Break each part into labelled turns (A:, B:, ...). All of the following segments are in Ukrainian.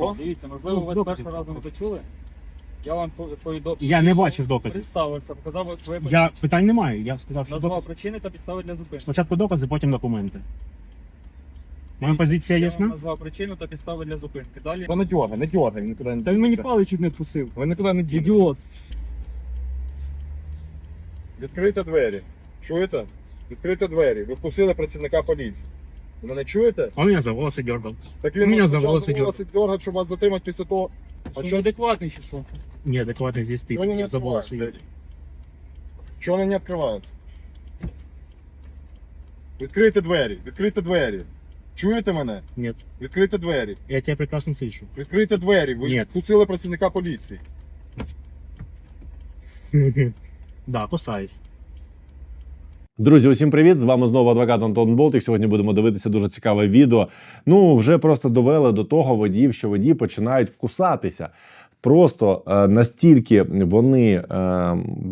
A: О,
B: Дивіться, можливо, ви з
A: доказів.
B: першого разу не почули. Я вам повідомив.
A: Я не бачив доказів.
B: Представився, показав своє
A: Я питань немає. Я сказав, що
B: назвав причини та підстави для зупинки.
A: Спочатку докази, потім документи. Моя позиція
B: Я вам
A: ясна?
B: назвав причину та підстави для зупинки. Далі
C: Та не дьоргай, не дьоргай, він нікуди не
A: Та він мені
C: дінеться.
A: паличок не відпустив.
C: Ви нікуди не дінете.
A: Ідіот.
C: Відкрийте двері. Чуєте? Відкрийте двері. Ви впустили працівника поліції. Ви мене чуєте?
A: Он меня за волосы дергал.
C: Так
A: У мене
C: вас
A: за
C: почав
A: волоси
C: дергати, щоб вас затримати після того. А
B: що
C: чого
B: неадекватний чи що?
A: Неадекватный здесь ты.
C: чого вони не
A: меня за волосы
C: відкриваються?
A: дергал.
C: Чого вони не відкриваються? Відкрийте двері, відкрийте двері. Чуєте мене?
A: Нет.
C: Відкрийте двері.
A: Я тебя прекрасно слышу.
C: Відкрийте двері. Ви
A: Ні.
C: впустили працівника поліції.
A: Да, кусаюсь.
D: Друзі, усім привіт! З вами знову адвокат Антон Болтик. Сьогодні будемо дивитися дуже цікаве відео. Ну, вже просто довели до того водіїв, що водії починають кусатися. Просто е, настільки вони е,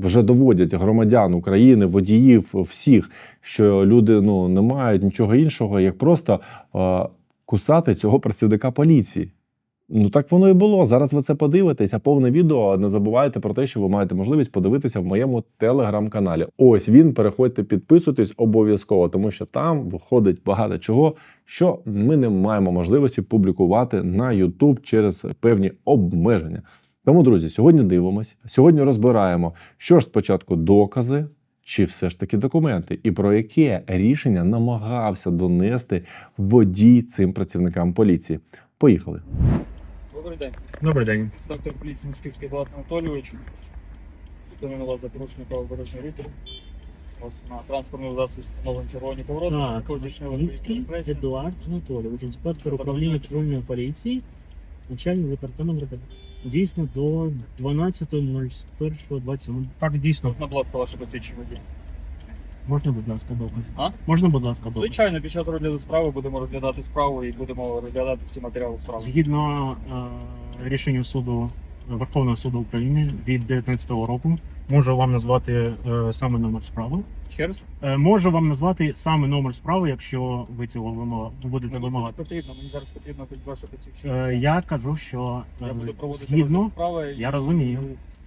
D: вже доводять громадян України, водіїв всіх, що люди ну не мають нічого іншого, як просто е, кусати цього працівника поліції. Ну так воно і було. Зараз ви це подивитесь, а повне відео не забувайте про те, що ви маєте можливість подивитися в моєму телеграм-каналі. Ось він. Переходьте, підписуйтесь обов'язково, тому що там виходить багато чого, що ми не маємо можливості публікувати на YouTube через певні обмеження. Тому, друзі, сьогодні дивимося. Сьогодні розбираємо, що ж спочатку докази. Чи все ж таки документи, і про яке рішення намагався донести водій цим працівникам поліції? Поїхали.
B: Добрий день.
A: Добрий день.
B: Інспектор поліції Мушківський Влад Анатолійович. Зупинили вас за порушення правил дорожнього руху. У вас на транспортному засобі встановлені червоні повороти.
E: Так,
B: Також здійснили
E: Поліцький
B: репресії.
E: Едуард Анатолійович, інспектор управління патрульної поліції, начальник департаменту РПД. Дійсно до 12.01.27.
A: Так, дійсно.
B: На, будь ласка, ваше посвідчення водія.
E: Можна, будь ласка, докази?
B: А?
E: Можна, будь ласка, докази?
B: Звичайно, під час розгляду справи будемо розглядати справу і будемо розглядати всі матеріали справи.
E: Згідно е, рішенню суду Верховного суду України від 19 року, можу вам назвати е, саме номер справи.
B: Ще раз?
E: Е, можу вам назвати саме номер справи, якщо ви цього вимога, будете
B: Мені це не
E: вимагати.
B: потрібно, мені зараз потрібно хоч ваше посвідчення.
E: Е, я кажу, що е,
B: Я буду проводити
E: згідно,
B: розгляд справи.
E: я розумію.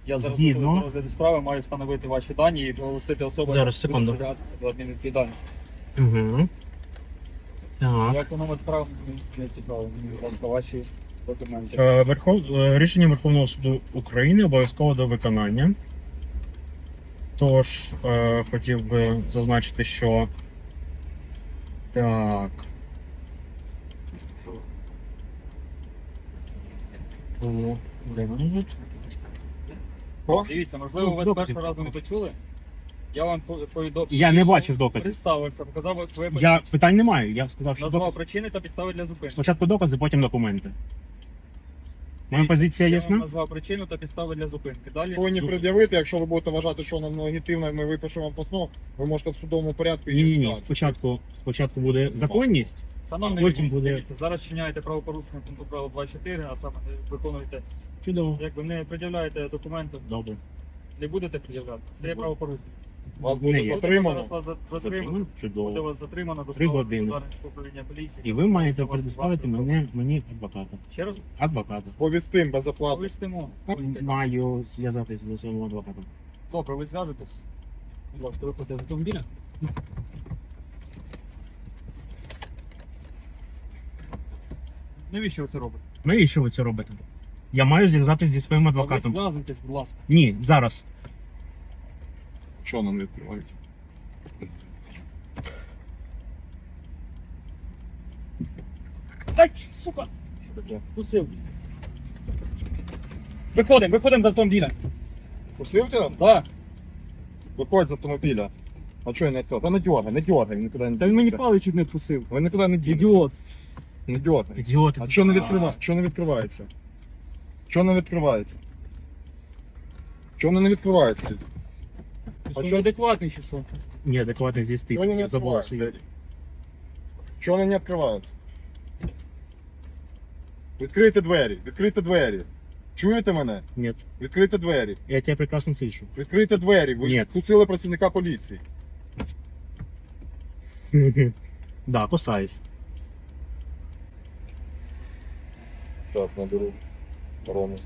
B: Я зараз
E: Згідно.
B: Розгляду справи маю встановити ваші дані і проголосити особу.
E: Зараз, секунду.
B: до адмінвідповідальності.
E: Угу. Так.
B: Як воно не цікаво, мені будь ласка, ваші документи.
A: Е, Верхов... е, Рішення Верховного суду України обов'язково до виконання. Тож, е, хотів би зазначити, що. Так.
E: О, Де вони тут?
C: О,
B: Дивіться, можливо, ви з першого разу не почули. Я вам по- повідомив.
A: Я не бачив доказів.
B: Представився, показав своє
A: Я
B: посвідчення.
A: питань немає. Я сказав, що
B: Назвав
A: доказ...
B: причини та підстави для зупинки.
A: спочатку докази, потім документи. Моя позиція
B: Я вам
A: ясна?
B: назвав причину та підстави для зупинки. Далі
C: повинні пред'явити, якщо ви будете вважати, що воно нелегітимне, ми випишемо вам постанову, ви можете в судовому порядку
A: Ні, ні,
C: її
A: ні.
C: скаржити.
A: Спочатку, спочатку буде законність.
B: Шановний
A: Потім буде-
B: дивіться, зараз чиняєте правопорушення пункту правил 24, а саме не виконуєте,
A: Чудово.
B: якби не пред'являєте документи,
A: Добре.
B: не будете пред'являти. Це є
A: Добре.
B: правопорушення.
C: Вас буде затримано.
B: Зараз вас за- затримано.
A: Затримано?
B: Буде
A: Чудово.
B: вас затримано до
A: Три години.
B: Управління поліції.
A: І ви маєте предоставити мене, мені адвоката.
B: Ще раз
A: Адвоката.
C: Повістим безоплатно.
B: повістимо.
A: Маю зв'язатися зі своїм адвокатом.
B: Добре, ви зв'яжетесь. Будь ласка, виходьте з автомобіля. Навіщо ви це робите?
A: Навіщо ви це робите? Я маю зв'язатися зі своїм адвокатом.
B: зв'язуйтесь, будь ласка.
A: Ні, зараз.
C: Що нам не відкривають?
B: Ай, сука! Пустив. Виходимо, виходимо з автомобіля.
C: Пустив тебе?
B: Так.
C: Виходь з автомобіля. А чого я не відкрив? Та не дьоргай, не дьоргай, він нікуди не
A: Та він мені
C: дінеться.
A: паличок не відпустив.
C: Ви нікуди не дінете.
A: Ідіот.
C: Не дьоргай.
A: Ідіот.
C: А що не відкривається? Що не відкривається? Що не відкривається? Воно не відкривається?
B: Ти що,
C: чо-
B: неадекватний чи що?
A: Ні, адекватно здесь ти.
C: Чого не
A: Я забув, що я.
C: Чого вони не відкриваються? Відкрийте двері, відкрийте двері. Чуєте мене?
A: Ні,
C: Відкрийте двері.
A: я тебе прекрасно слышу.
C: Відкрийте двері. Ви
A: Ні.
C: впустили працівника поліції.
A: Да, кусаюсь.
C: Зараз наберу Рому.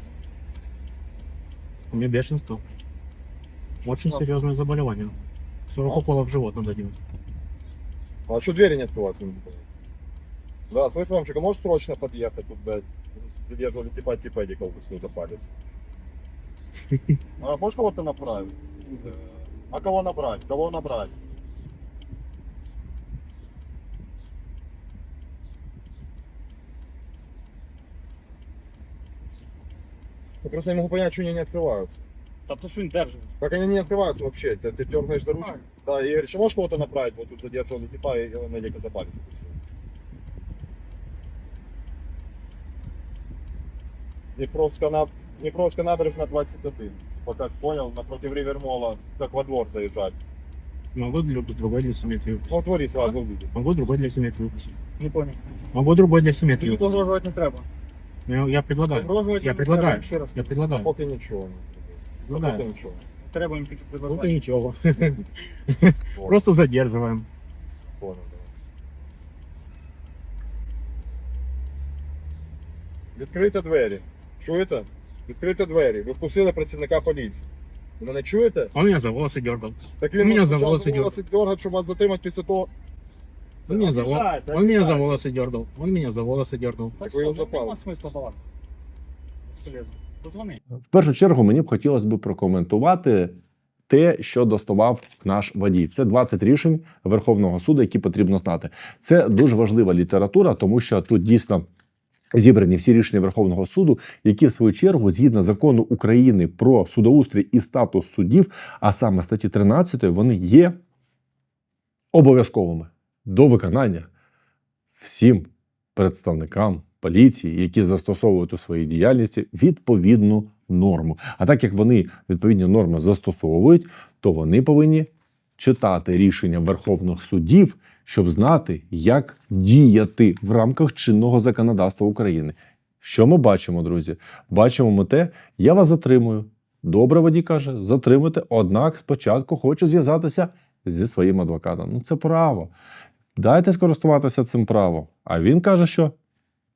E: У меня бешенство. Очень
B: Что?
E: серьезное заболевание. 40
C: А?
E: уколов в живот надо делать.
C: А что двери не открывать? Да, слышь, Ромчик, а можешь срочно подъехать? Тут, блядь, задерживали типа типедиков укусил за палец. А можешь кого-то направить? А кого набрать? Кого набрать? Я просто не могу понять, что они не открываются.
B: Та то що він держить?
C: Как они не открываются вообще? Ты, ты дергаешь за ручку? Да, Игорь, еще можешь кого-то направить? Вот тут задерживали типа и он на за палец укусил. Днепровская, на... Днепровская набережная 21. Вот как понял, напротив Ривермола, как во двор заезжать.
E: Могу другой для симметрии
C: Ну,
E: выпустить.
C: в дворе сразу увидит.
E: Могу другой для симметрии выпустить.
B: Не понял.
E: Могу другой для симметрии
B: Тобі
E: выпустить.
B: погрожувати не треба.
E: Я, я предлагаю.
B: Погрожувати
E: Я
B: не
E: предлагаю.
B: ще раз.
E: Я предлагаю.
C: Поки нічого. А
E: Предлагаю.
C: поки нічого.
B: Треба їм тільки
E: Ну,
B: предложити.
E: ничего.
C: Вот,
E: Просто задерживаем.
C: понял, да. Відкрийте двері. Чуєте? Відкрийте двері. Ви впустили працівника поліції. Ви мене чуєте?
E: Он меня за волосы дергал.
C: Так
E: Він мене за волоси
C: волоси дергати, щоб вас затримати після того.
E: Он меня за, вол-
C: Обіжайте,
E: он меня за волосы дергал. Он меня за волосы дергал.
B: Так
C: ви його запали.
B: нема смисла балакати. Безполезно. Позвони.
D: В першу чергу мені б хотілося б прокоментувати те, що доставав наш водій. Це 20 рішень Верховного суду, які потрібно знати. Це дуже важлива література, тому що тут дійсно. Зібрані всі рішення Верховного суду, які в свою чергу, згідно закону України про судоустрій і статус суддів, а саме статті 13, вони є обов'язковими до виконання всім представникам поліції, які застосовують у своїй діяльності відповідну норму. А так як вони відповідні норми застосовують, то вони повинні читати рішення верховних судів, щоб знати, як діяти в рамках чинного законодавства України. Що ми бачимо, друзі? Бачимо ми те, я вас затримую. Добре, водій каже, затримуйте, однак спочатку хочу зв'язатися зі своїм адвокатом. Ну, це право. Дайте скористуватися цим правом. А він каже, що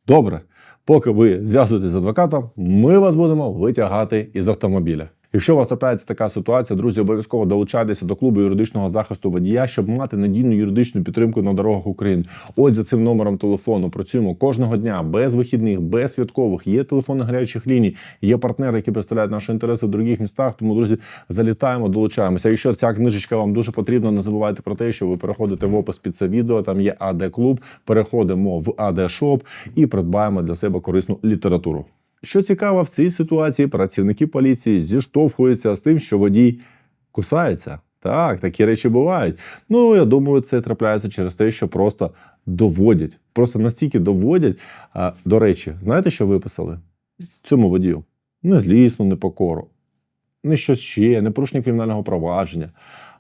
D: добре, поки ви зв'язуєтесь з адвокатом, ми вас будемо витягати із автомобіля. Якщо у вас трапляється така ситуація, друзі, обов'язково долучайтеся до клубу юридичного захисту водія, щоб мати надійну юридичну підтримку на дорогах України. Ось за цим номером телефону працюємо кожного дня без вихідних, без святкових. Є телефони гарячих ліній, є партнери, які представляють наші інтереси в других містах. Тому, друзі, залітаємо, долучаємося. Якщо ця книжечка вам дуже потрібна, не забувайте про те, що ви переходите в опис під це відео. Там є АД Клуб. Переходимо в АД Шоп і придбаємо для себе корисну літературу. Що цікаво, в цій ситуації працівники поліції зіштовхуються з тим, що водій кусається. Так, такі речі бувають. Ну, я думаю, це трапляється через те, що просто доводять. Просто настільки доводять. А, до речі, знаєте, що виписали? Цьому водію? Не злісну непокору, не щось ще, не порушення кримінального провадження,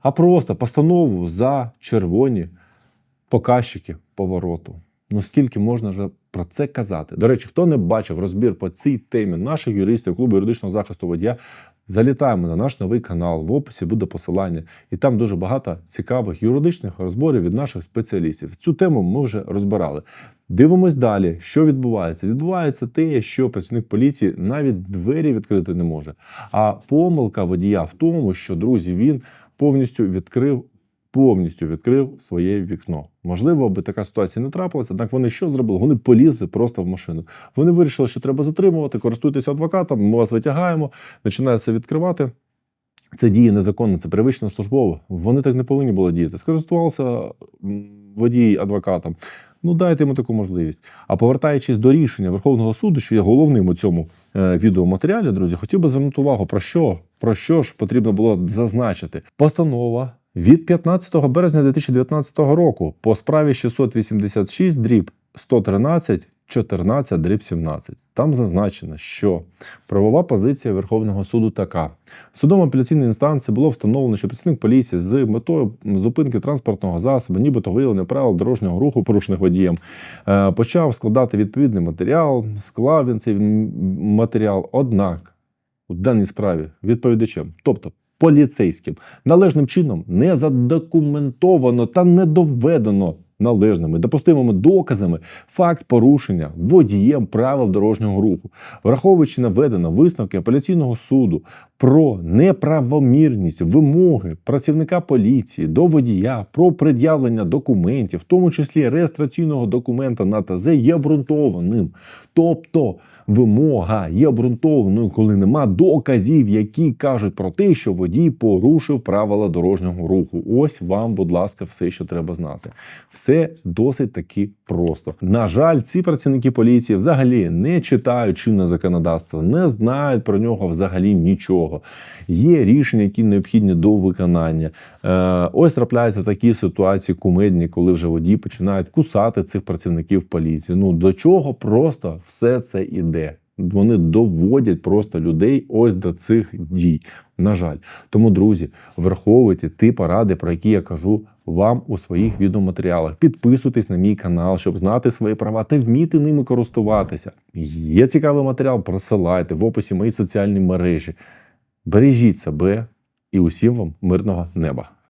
D: а просто постанову за червоні показчики повороту. Ну скільки можна вже про це казати? До речі, хто не бачив розбір по цій темі наших юристів клубу юридичного захисту водія, залітаємо на наш новий канал. В описі буде посилання, і там дуже багато цікавих юридичних розборів від наших спеціалістів. Цю тему ми вже розбирали. Дивимось далі, що відбувається. Відбувається те, що працівник поліції навіть двері відкрити не може. А помилка водія в тому, що друзі, він повністю відкрив повністю відкрив своє вікно. Можливо, би така ситуація не трапилася, однак вони що зробили? Вони полізли просто в машину. Вони вирішили, що треба затримувати, користуйтеся адвокатом, ми вас витягаємо, починається відкривати. Це діє незаконно, це перевищено службово. Вони так не повинні були діяти. Скористувався водій адвокатом. Ну, дайте йому таку можливість. А повертаючись до рішення Верховного суду, що є головним у цьому е, відеоматеріалі, друзі, хотів би звернути увагу про що, про що ж потрібно було зазначити. Постанова від 15 березня 2019 року по справі 686 дріб 113 14 дріб 17. Там зазначено, що правова позиція Верховного суду така: судом апеляційної інстанції було встановлено, що працівник поліції з метою зупинки транспортного засобу, нібито виявлення правил дорожнього руху, порушених водієм, е, почав складати відповідний матеріал, склав він цей матеріал. Однак у даній справі відповідачем, тобто поліцейським, належним чином не задокументовано та не доведено належними допустимими доказами факт порушення водієм правил дорожнього руху, враховуючи наведено висновки апеляційного суду про неправомірність вимоги працівника поліції до водія про пред'явлення документів, в тому числі реєстраційного документа на ТЗ, є обґрунтованим. Тобто вимога є обґрунтованою, коли нема доказів, які кажуть про те, що водій порушив правила дорожнього руху. Ось вам, будь ласка, все, що треба знати. Все досить таки просто. На жаль, ці працівники поліції взагалі не читають чинне законодавство, не знають про нього взагалі нічого. Є рішення, які необхідні до виконання. Е, ось трапляються такі ситуації кумедні, коли вже водії починають кусати цих працівників поліції. Ну до чого просто все це іде. Вони доводять просто людей ось до цих дій. На жаль, тому, друзі, враховуйте ті поради, про які я кажу вам у своїх відеоматеріалах. Підписуйтесь на мій канал, щоб знати свої права та вміти ними користуватися. Є цікавий матеріал, просилайте в описі мої соціальні мережі. Бережіть себе і усім вам мирного неба.